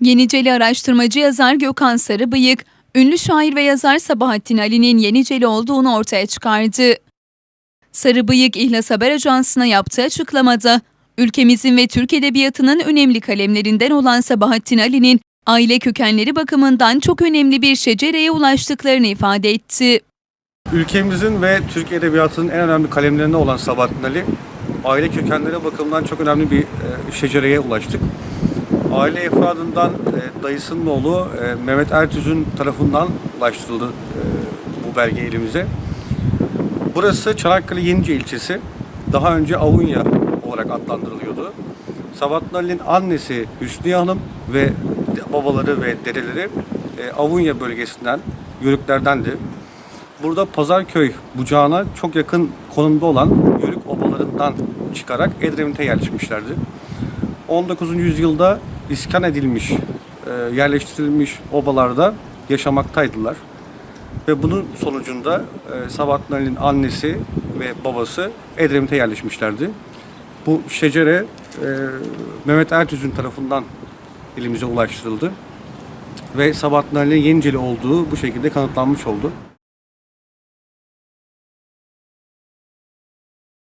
Yeniceli araştırmacı yazar Gökhan Sarıbıyık, ünlü şair ve yazar Sabahattin Ali'nin Yeniceli olduğunu ortaya çıkardı. Sarıbıyık İhlas Haber Ajansı'na yaptığı açıklamada, ülkemizin ve Türk Edebiyatı'nın önemli kalemlerinden olan Sabahattin Ali'nin aile kökenleri bakımından çok önemli bir şecereye ulaştıklarını ifade etti. Ülkemizin ve Türk Edebiyatı'nın en önemli kalemlerinden olan Sabahattin Ali, aile kökenleri bakımından çok önemli bir e, şecereye ulaştık. Aile efradından e, dayısının oğlu e, Mehmet Ertüz'ün tarafından ulaştırıldı e, bu belge elimize. Burası Çanakkale Yenice ilçesi. Daha önce Avunya olarak adlandırılıyordu. Sabahattin Ali'nin annesi Hüsniye Hanım ve babaları ve dedeleri e, Avunya bölgesinden, Yörüklerdendi. Burada Pazarköy bucağına çok yakın konumda olan Yörük obalarından çıkarak Edremit'e yerleşmişlerdi. 19. yüzyılda iskan edilmiş, e, yerleştirilmiş obalarda yaşamaktaydılar. Ve bunun sonucunda e, Sabahattin Ali'nin annesi ve babası Edremit'e yerleşmişlerdi. Bu şecere e, Mehmet Ertüz'ün tarafından elimize ulaştırıldı. Ve Sabahattin Ali'nin Yeniceli olduğu bu şekilde kanıtlanmış oldu.